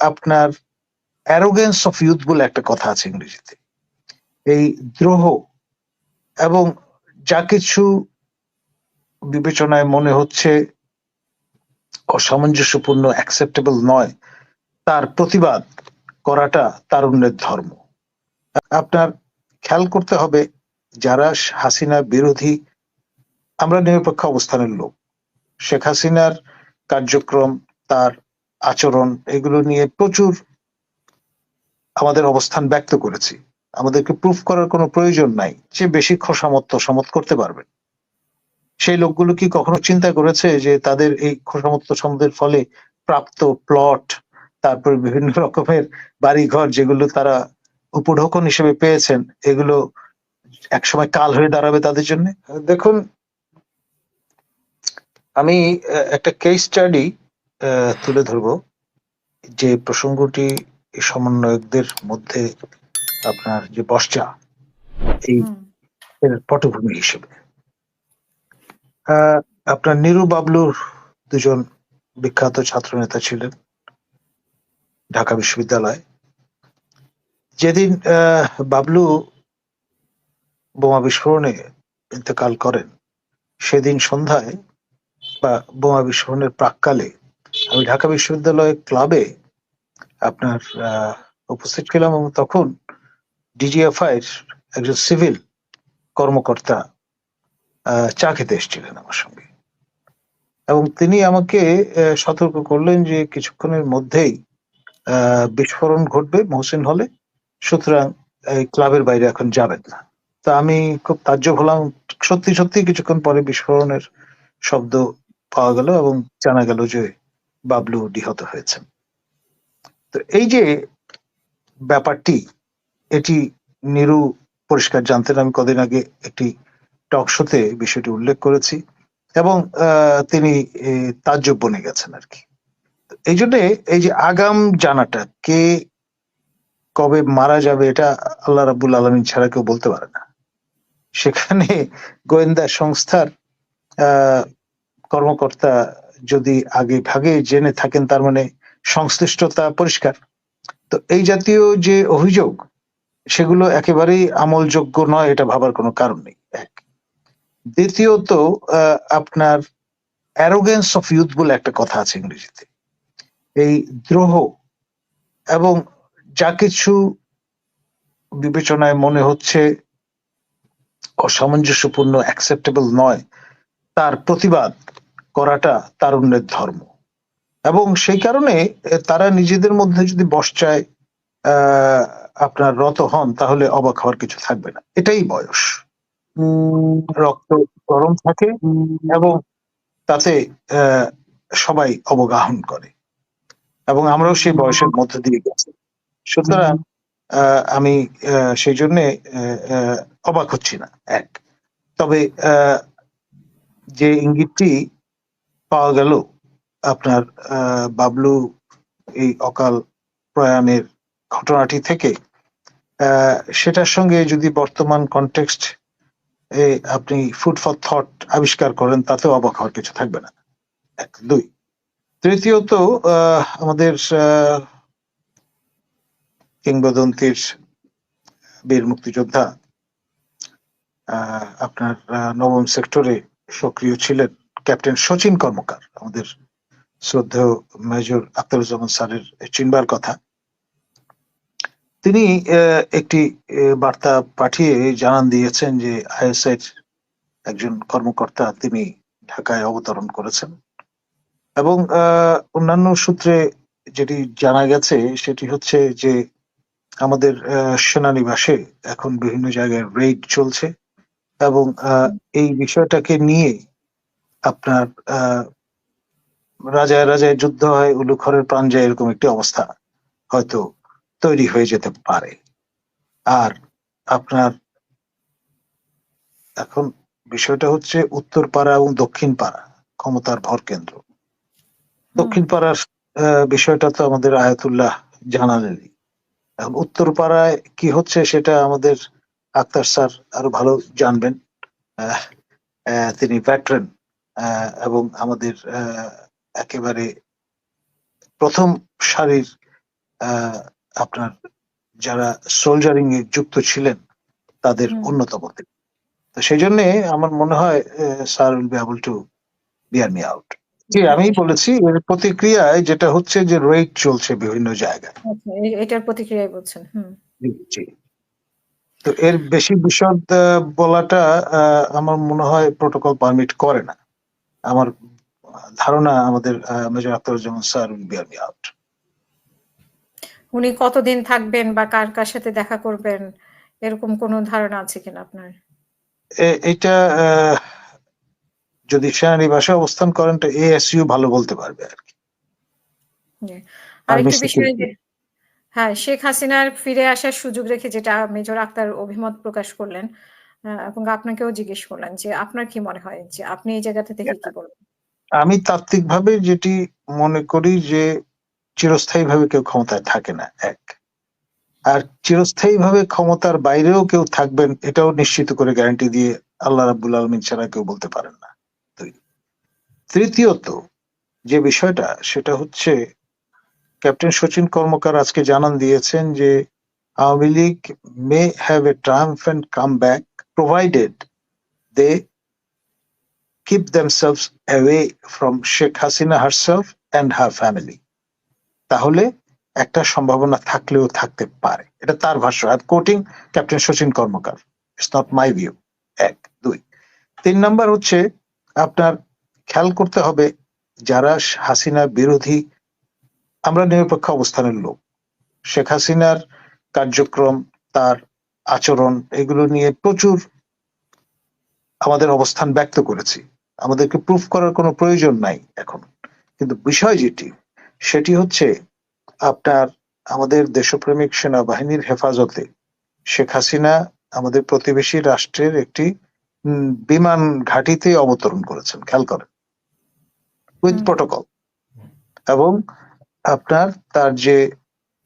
আপনার arrogance of youth বলে একটা কথা আছে ইংরেজিতে। এই দ্রোহ এবং যা কিছু বিবেচনায় মনে হচ্ছে অসামঞ্জস্যপূর্ণ অ্যাকসেপ্টেবল নয়, তার প্রতিবাদ করাটা তারুণ্যের ধর্ম। আপনার খেয়াল করতে হবে, যারা হাসিনা বিরোধী, আমরা নিরপেক্ষ অবস্থানের লোক। শেখ হাসিনার কার্যক্রম তার আচরণ এগুলো নিয়ে প্রচুর আমাদের অবস্থান ব্যক্ত করেছি। আমাদেরকে প্রুফ করার কোনো প্রয়োজন নাই। যে বেশি খোসামত সমত করতে পারবে। সেই লোকগুলো কি কখনো চিন্তা করেছে যে তাদের এই খোসামত্ত সমদের ফলে প্রাপ্ত প্লট তারপর বিভিন্ন রকমের বাড়িঘর যেগুলো তারা উপঢৌকন হিসেবে পেয়েছেন, এগুলো একসময় কাল হয়ে দাঁড়াবে তাদের জন্য? দেখুন, আমি একটা কেস স্টাডি তুলে ধরবো যে প্রসঙ্গটি সমন্বয়কদের মধ্যে আপনার যে বর্ষা এই পটভূমি হিসেবে। আপনার নিরু বাবলুর দুজন বিখ্যাত ছাত্র নেতা ছিলেন ঢাকা বিশ্ববিদ্যালয়। যেদিন আহ, বাবলু বোমা বিস্ফোরণে ইন্তেকাল করেন সেদিন সন্ধ্যায় বা বোমা বিস্ফোরণের প্রাককালে আমি ঢাকা বিশ্ববিদ্যালয় ক্লাবে আপনার উপস্থিত ছিলাম এবং তখন ডিজিএফআই এর একজন সিভিল কর্মকর্তা চা খেতে এসেছিলেন আমার সঙ্গে। এবং তিনি আমাকে সতর্ক করলেন যে কিছুক্ষণের মধ্যেই বিস্ফোরণ ঘটবে মহসিন হলে, সুতরাং এই ক্লাবের বাইরে এখন যাবেন না। তা আমি খুব তাজ্জব হলাম, সত্যি সত্যি কিছুক্ষণ পরে বিস্ফোরণের শব্দ পাওয়া গেল এবং জানা গেল যে বাবলু নিহত হয়েছেন তো এই যে ব্যাপারটি, এটি নিরু পরিষ্কার জানতেন আমি কদিন আগে একটি টক শোতে বিষয়টি উল্লেখ করেছি এবং তিনি তাজ্জব বনে গেছেন আর কি। এই জন্যে এই যে আগাম জানাটা, কে কবে মারা যাবে এটা আল্লাহ রাবুল আলমিন ছাড়া কেউ বলতে পারে না। সেখানে গোয়েন্দা সংস্থার কর্মকর্তা যদি আগে ভাগে জেনে থাকেন, তার মানে সংশ্লিষ্টতা পরিষ্কার। তো এই জাতীয় যে অভিযোগ, সেগুলো একেবারেই আমলযোগ্য নয়, এটা ভাবার কোনো কারণ নেই। এক। দ্বিতীয়ত আপনার অ্যারোগেন্স অফ ইউথ বলে একটা কথা আছে ইংরেজিতে। এই দ্রোহ এবং যা কিছু বিবেচনায় মনে হচ্ছে অসামঞ্জস্যপূর্ণ অ্যাকসেপ্টেবল নয়, তার প্রতিবাদ করাটা তারুণ্যের ধর্ম। এবং সেই কারণে তারা নিজেদের মধ্যে যদি বসচায় আপনার রত হন, তাহলে অবাক হওয়ার কিছু থাকবে না। এটাই বয়স। রক্ত গরম থাকে এবং তাতে সবাই অবগাহন করে। এবং আমরাও সেই বয়সের মধ্য দিয়ে গেছি। সুতরাং আমি সেই জন্যে অবাক হচ্ছি না, এক। তবে যে ইঙ্গিতটি পাওয়া গেল আপনার বাবলু এই অকাল প্রয়াণের ঘটনাটি থেকে। সেটার সঙ্গে যদি বর্তমান কনটেক্সট আপনি ফুড ফর থট আবিষ্কার করেন, তাতেও অবাক হওয়ার কিছু থাকবে না। এক, দুই। তৃতীয়ত আমাদের কিংবদন্তির বীর মুক্তিযোদ্ধা আপনার নবম সেক্টরে সক্রিয় ছিলেন। ক্যাপ্টেন সচিন কর্মকার, আমাদের শ্রদ্ধেয় মেজর আখতারুজ্জামান স্যারের চিনবার কথা। তিনি একটি বার্তা পাঠিয়ে জানান দিয়েছেন যে আইএসআই একজন কর্মকর্তা তিনি ঢাকায় অবতরণ করেছেন। এবং অন্যান্য সূত্রে যেটি জানা গেছে সেটি হচ্ছে যে আমাদের সেনানিবাসে এখন বিভিন্ন জায়গায় রেড চলছে এবং এই বিষয়টাকে নিয়ে আপনার আহ, রাজায় রাজায় যুদ্ধ হয় উলুখরের প্রাণ যায় এরকম একটি অবস্থা হয়তো তৈরি হয়ে যেতে পারে। আর আপনার এখন বিষয়টা হচ্ছে উত্তর পাড়া এবং দক্ষিণ পাড়া ক্ষমতার ভর কেন্দ্র। দক্ষিণ পাড়ার বিষয়টা তো আমাদের আয়াতুল্লাহ জানালেনই। এখন উত্তর পাড়ায় কি হচ্ছে সেটা আমাদের আক্তার স্যার আরও ভালো জানবেন। আহ, আহ, তিনি ভ্যাটরেন এবং আমাদের আহ, একেবারে প্রথম সারির আপনার যারা সোলজারিং এ যুক্ত ছিলেন তাদের অন্যতম তিনি। তো সেই জন্য আমার মনে হয় sir will be able to bear me out ji আমি বলেছি এর প্রতিক্রিয়ায় যেটা হচ্ছে যে রেট চলছে বিভিন্ন জায়গায়। আচ্ছা, এটার প্রতিক্রিয়ায় বলছেন জি, তো এর বেশি বিশদ বলাটা আহ, আমার মনে হয় প্রোটোকল পারমিট করে না। আমার ধারণা আমাদের major Akhtaruzzaman sir will bear me out. উনি কতদিন থাকবেন বা কার কার সাথে দেখা করবেন এরকম কোন ধারণা আছে কিনা আপনার? এটা যদি সেনানিবাসে অবস্থান করেন তো এএসইউ ভালো বলতে পারবে আর কি। আরেকটু বিষয় হ্যাঁ শেখ হাসিনার ফিরে আসার সুযোগ রেখে যেটা মেজর আক্তার অভিমত প্রকাশ করলেন এবং আপনাকেও জিজ্ঞেস করলেন যে আপনার কি মনে হয়? যে আপনি এই জায়গাটা থেকে কি বলবেন? আমি তাত্ত্বিকভাবে যেটি মনে করি যে চিরস্থায়ীভাবে কেউ ক্ষমতায় থাকে না, এক। আর চিরস্থায়ীভাবে ক্ষমতার বাইরেও কেউ থাকবেন, এটাও নিশ্চিত করে গ্যারান্টি দিয়ে আল্লাহ রাব্বুল আলমিন ছাড়া কেউ বলতে পারেন না। তৃতীয়ত, যে বিষয়টা, সেটা হচ্ছে ক্যাপ্টেন সচিন কর্মকার আজকে জানান দিয়েছেন যে Awami League may have a triumphant come back provided they keep themselves away from Sheikh Hasina herself and her family. তাহলে একটা সম্ভাবনা থাকলেও থাকতে পারে। এটা তার ভাষ্য। I quoting captain Sachin Karmakar it's not my view এক, দুই। তিন নাম্বার হচ্ছে, আপনার খেয়াল করতে হবে, যারা হাসিনা বিরোধী, আমরা নিরপেক্ষ অবস্থানের লোক। শেখ হাসিনার কার্যক্রম, তার আচরণ এগুলো নিয়ে প্রচুর আমাদের অবস্থান ব্যক্ত করেছি। আমাদেরকে প্রুফ করার কোনো প্রয়োজন নাই এখন। কিন্তু বিষয় যেটি সেটি হচ্ছে আপনার আমাদের দেশপ্রেমিক সেনাবাহিনীর হেফাজতে শেখ হাসিনা আমাদের প্রতিবেশী রাষ্ট্রের একটি উম, বিমান ঘাঁটিতে অবতরণ করেছেন খেয়াল করেন? উইথ। প্রোটোকল এবং আপনার তার যে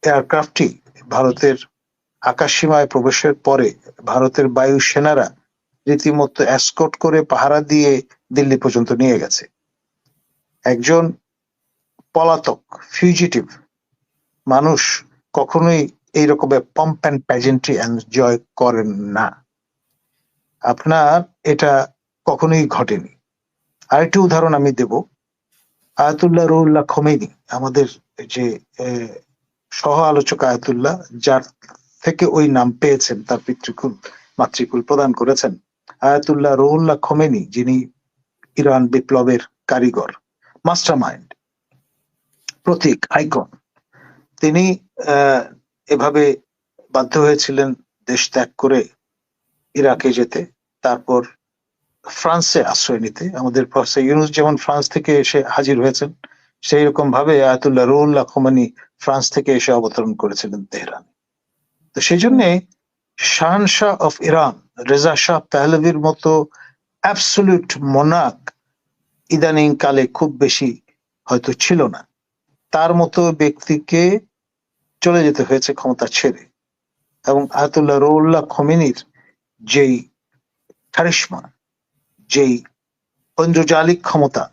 এয়ারক্রাফটটি ভারতের আকাশসীমায় প্রবেশের পরে ভারতের বায়ু সেনারা রীতিমতো অ্যাসকট করে পাহারা দিয়ে দিল্লি পর্যন্ত নিয়ে গেছে। একজন পলাতক ফিউজিটিভ মানুষ কখনোই এই রকমের পাম্প অ্যান্ড প্যাজেন্ট্রি এনজয় করেন না। আপনার এটা কখনোই ঘটেনি। আরেকটি উদাহরণ আমি দেব। আয়াতুল্লাহ রুল্লাহ খমেনি আমাদের যে সহ আলোচক আয়াতুল্লাহ, যার থেকে ওই নাম পেয়েছেন তার পিতৃকুল, মাতৃকুল প্রদান করেছেন। আয়াতুল্লাহ রুহুল্লাহ খমেনি, যিনি ইরান বিপ্লবের কারিগর মাস্টার মাইন্ড প্রতীক, আইকন, তিনি এভাবে বাধ্য হয়েছিলেন দেশ ত্যাগ করে ইরাকে যেতে। তারপর ফ্রান্সে আশ্রয় নিতে। আমাদের ইউনুস যেমন ফ্রান্স থেকে এসে হাজির হয়েছেন সেই রকম ভাবে আয়াতুল্লাহ রুহুল্লাহ খোমানি ফ্রান্স থেকে এসে অবতরণ করেছিলেন তেহরানে। তো সেই জন্যে শাহনশাহ অফ ইরান রেজা শাহ পেহলভির মতো অ্যাবসলিউট মোনাক ইদানিং কালে খুব বেশি হয়তো ছিল না। তার মতো ব্যক্তিকে চলে যেতে হয়েছে ক্ষমতা ছেড়ে এবং আয়াতুল্লাহ রৌল্লাহ খমিনির যেই কারিশমা যেই ঐন্দ্রজালিক ক্ষমতা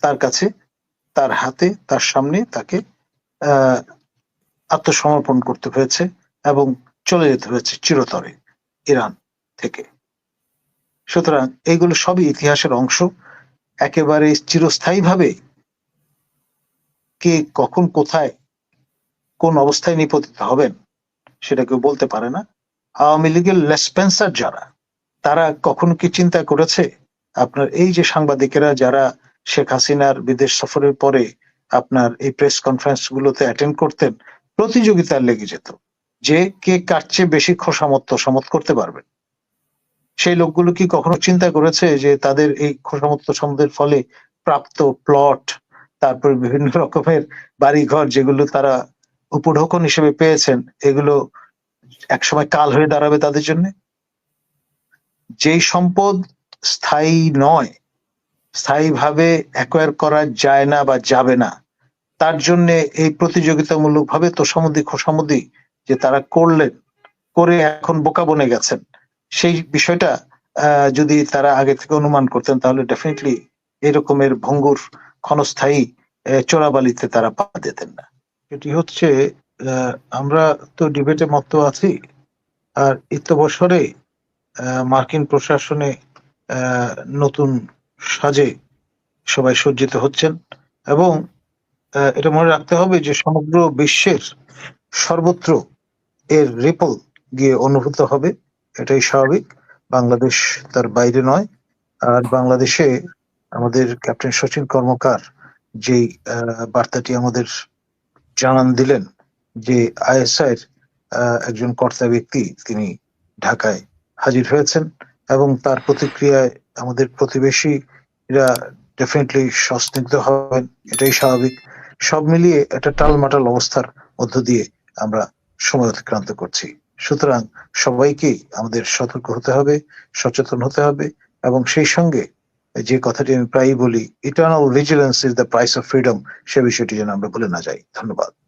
তার কাছে, তার হাতে, তার সামনে তাকে, আহ, আত্মসমর্পণ করতে হয়েছে। এবং চলে যেতে হয়েছে চিরতরে ইরান থেকে। সুতরাং এইগুলো সবই ইতিহাসের অংশ। একেবারে চিরস্থায়ীভাবে কে কখন কোথায় কোন অবস্থায় নিপতিত হবেন সেটা কেউ বলতে পারে না। আওয়ামী লীগের লেসপেন্সার যারা, তারা কখন কি চিন্তা করেছে? আপনার এই যে সাংবাদিকেরা যারা শেখ হাসিনার বিদেশ সফরের পরে আপনার এই প্রেস কনফারেন্স গুলোতে অ্যাটেন্ড করতেন, প্রতিযোগিতার লেগে যেত। যে কে কার চেয়ে বেশি খোসামত সমত করতে পারবে। সেই লোকগুলো কি কখনো চিন্তা করেছে যে তাদের এই খোসামত্ত সমদের ফলে প্রাপ্ত প্লট তারপর বিভিন্ন রকমের বাড়িঘর যেগুলো তারা উপঢৌকন হিসেবে পেয়েছেন, এগুলো একসময় কাল হয়ে দাঁড়াবে তাদের জন্য? যেই সম্পদ স্থায়ী নয়, স্থায়ীভাবে অ্যাকোয়ার করা যায় না বা যাবে না, তার জন্য এই প্রতিযোগিতামূলক ভাবে তোষামদি খোসামদি যে তারা করলেন করে এখন বোকা বনে গেছেন। সেই বিষয়টা যদি তারা আগে থেকে অনুমান করতেন তাহলে ডেফিনেটলি এরকমের ভঙ্গুর ক্ষণস্থায়ী চোরাবালিতে তারা পা দিতেন না। এটি হচ্ছে আমরা তো ডিবেটে মত আছি আর ইত্য বছরে আহ, মার্কিন প্রশাসনে নতুন সাজে সবাই সজ্জিত হচ্ছেন এবং এটা মনে রাখতে হবে যে সমগ্র বিশ্বের সর্বত্র এর রিপল গিয়ে অনুভূত হবে এটাই স্বাভাবিক। বাংলাদেশ তার বাইরে নয়। আর বাংলাদেশে আমাদের ক্যাপ্টেন সচিন কর্মকার যেই বার্তাটি আমাদের জানান দিলেন যে আইএসআই এর আহ, একজন কর্তা ব্যক্তি তিনি ঢাকায় হাজির হয়েছেন এবং তার প্রতিক্রিয়ায় আমাদের প্রতিবেশীরা ডেফিনেটলি সস্নিগ্ধ হবেন। এটাই স্বাভাবিক। সব মিলিয়ে একটা টালমাটাল অবস্থার মধ্য দিয়ে আমরা সময় অতিক্রান্ত করছি। সুতরাং সবাইকেই আমাদের সতর্ক হতে হবে, সচেতন হতে হবে এবং সেই সঙ্গে যে কথাটি আমি প্রায়ই বলি eternal vigilance is the price of freedom সে বিষয়টি যেন আমরা বলে না যাই। ধন্যবাদ।